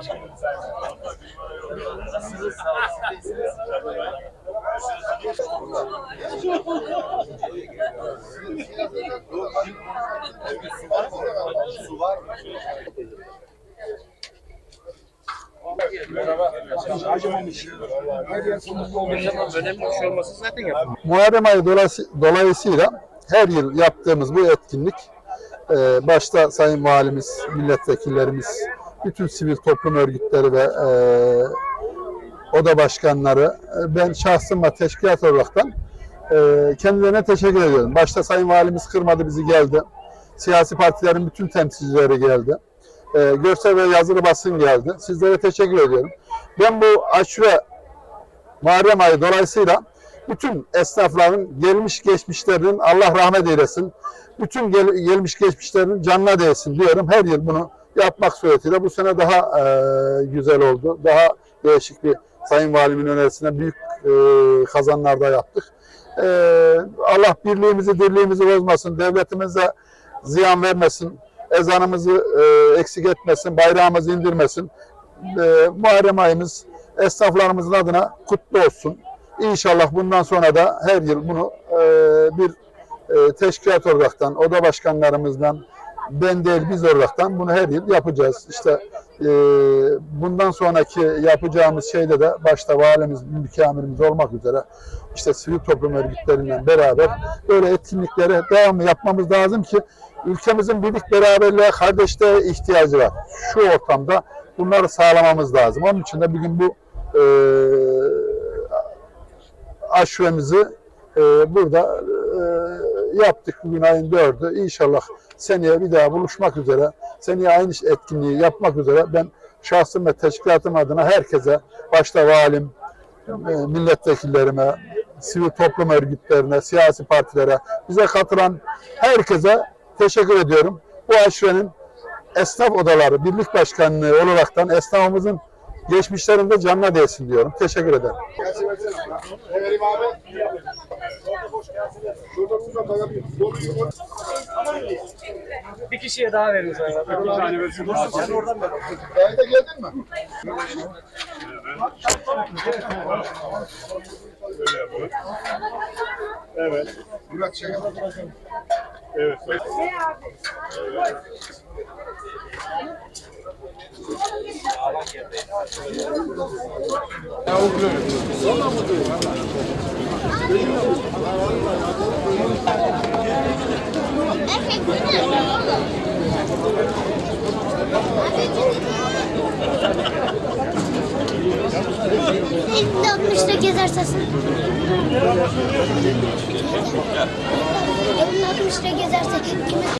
Hoş Muharrem ayı dolayısıyla her yıl yaptığımız bu etkinlik e, başta Sayın Valimiz, milletvekillerimiz, bütün sivil toplum örgütleri ve e, oda başkanları, e, ben şahsım ve teşkilat olaraktan e, kendilerine teşekkür ediyorum. Başta Sayın Valimiz kırmadı bizi geldi. Siyasi partilerin bütün temsilcileri geldi. E, görsel ve yazılı basın geldi. Sizlere teşekkür ediyorum. Ben bu aşure Muharrem ayı dolayısıyla bütün esnafların gelmiş geçmişlerinin Allah rahmet eylesin. Bütün gel- gelmiş geçmişlerinin canına değsin diyorum. Her yıl bunu yapmak suretiyle bu sene daha e, güzel oldu. Daha değişik bir Sayın Valimin önerisine büyük e, kazanlarda yaptık. E, Allah birliğimizi, dirliğimizi bozmasın. Devletimize ziyan vermesin. Ezanımızı e, eksik etmesin. Bayrağımızı indirmesin. E, Muharrem ayımız esnaflarımızın adına kutlu olsun. İnşallah bundan sonra da her yıl bunu e, bir e, teşkilat olaraktan, oda başkanlarımızdan, ben değil biz olaraktan bunu her yıl yapacağız. İşte e, bundan sonraki yapacağımız şeyde de başta valimiz, mükamirimiz olmak üzere işte sivil toplum örgütleriyle beraber böyle etkinliklere devamlı yapmamız lazım ki ülkemizin birlik beraberliğe, kardeşliğe ihtiyacı var. Şu ortamda bunları sağlamamız lazım. Onun için de bugün bu e, aşuremizi e, burada yaptık bugün ayın dördü. İnşallah seneye bir daha buluşmak üzere, seneye aynı etkinliği yapmak üzere ben şahsım ve teşkilatım adına herkese, başta valim, e, milletvekillerime, sivil toplum örgütlerine, siyasi partilere, bize katılan herkese teşekkür ediyorum. Bu aşurenin esnaf odaları, birlik başkanlığı olaraktan esnafımızın geçmişlerinde canına değsin diyorum. Teşekkür ederim. Bir kişiye daha sana. Bir tane versin. Sen oradan ver. Kayda geldin mi? Evet. Murat şey yap. Evet. İlk de 60'ta gezersen. İlk 60'ta gezersen kime